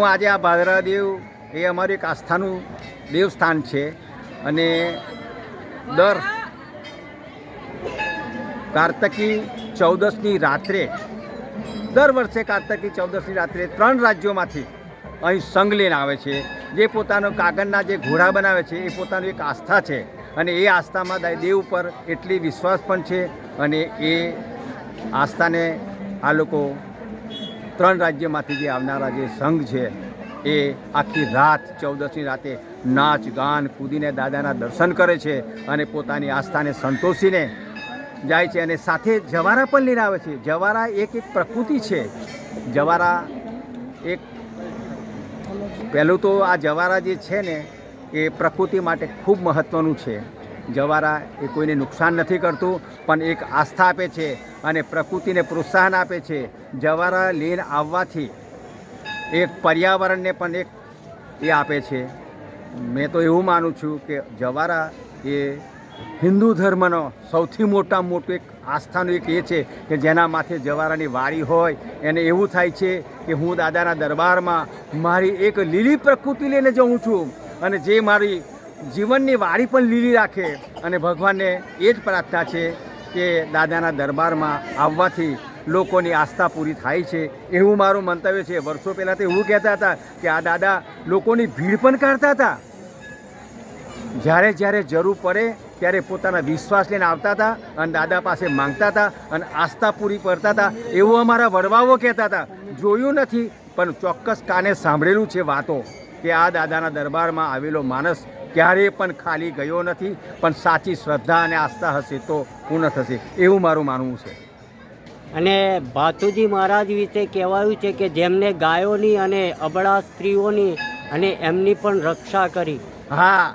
હું આજે આ ભાદરાદેવ એ અમારું એક આસ્થાનું દેવસ્થાન છે અને દર કાર્તકી ચૌદસની રાત્રે, દર વર્ષે કાર્તકી ચૌદસની રાત્રે ત્રણ રાજ્યોમાંથી અહીં સંઘ લઈને આવે છે. જે પોતાનો કાગળના જે ઘોડા બનાવે છે, એ પોતાનું એક આસ્થા છે અને એ આસ્થામાં દેવ ઉપર એટલી વિશ્વાસ પણ છે અને એ આસ્થાને આ લોકો ત્રણ રાજ્યમાંથી જે આવનારા જે સંઘ છે, એ આખી રાત, ચૌદસની રાતે નાચ, ગાન કૂદીને દાદાના દર્શન કરે છે અને પોતાની આસ્થાને સંતોષીને જાય છે અને સાથે જવારા પણ લઈને આવે છે. જવારા એક એક પ્રકૃતિ છે. જવારા એક પહેલું તો આ જવારા જે છે ને, એ પ્રકૃતિ માટે ખૂબ મહત્ત્વનું છે. જવારા એ કોઈને નુકસાન નથી કરતું, પણ એક આસ્થા આપે છે અને પ્રકૃતિને પ્રોત્સાહન આપે છે. જવારા લઈને આવવાથી એક પર્યાવરણને પણ એક એ આપે છે. મેં તો એવું માનું છું કે જવારા એ હિન્દુ ધર્મનો સૌથી મોટા મોટું એક આસ્થાનું એક એ છે કે જેના માથે જવારાની વારી હોય. એને એવું થાય છે કે હું દાદાના દરબારમાં મારી એક લીલી પ્રકૃતિ લઈને જઉં છું અને જે મારી જીવનની વાડી પણ લીલી રાખે અને ભગવાનને એ જ પ્રાર્થના છે કે દાદાના દરબારમાં આવવાથી લોકોની આસ્થા પૂરી થાય છે. એવું મારું મંતવ્ય છે. વર્ષો પહેલાં તો એવું કહેતા હતા કે આ દાદા લોકોની ભીડ પણ કાઢતા હતા. જ્યારે જ્યારે જરૂર પડે ત્યારે પોતાના વિશ્વાસ લઈને આવતા હતા અને દાદા પાસે માંગતા હતા અને આસ્થા પૂરી કરતા હતા. એવું અમારા વડવાઓ કહેતા હતા. જોયું નથી, પણ ચોક્કસ કાને સાંભળેલું છે વાતો. કે આ દાદાના દરબારમાં આવેલો માણસ ક્યારેય પણ ખાલી ગયો નથી પણ સાચી શ્રદ્ધા અને આસ્થા હશે તો પૂર્ણ થશે. એવું મારું માનવું છે. અને ભાતુજી મહારાજ વિશે કહેવાયું છે કે જેમને ગાયોની અને અબળા સ્ત્રીઓની અને એમની પણ રક્ષા કરી. હા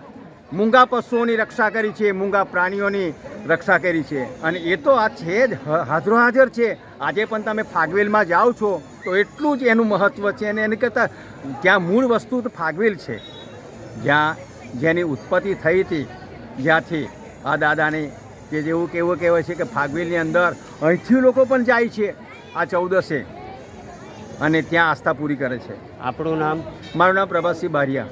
મૂંગા પશુઓની રક્ષા કરી છે મૂંગા પ્રાણીઓની. રક્ષા કરી છે. અને એ તો આ છે જ હાજરો હાજર છે. આજે પણ તમે ફાગવેલમાં જાઓ છો તો એટલું જ એનું મહત્ત્વ છે અને એને કરતાં ત્યાં મૂળ વસ્તુ તો ફાગવેલ છે. જ્યાં જેની ઉત્પત્તિ થઈ હતી જ્યાંથી આ દાદાની કે જેવું કેવું કહેવાય છે કે ફાગવેલની અંદર અહીંથી લોકો પણ જાય છે આ ચૌદસે. અને ત્યાં આસ્થા પૂરી કરે છે. આપણું નામ? મારું નામ પ્રભાસિંહ બારિયા.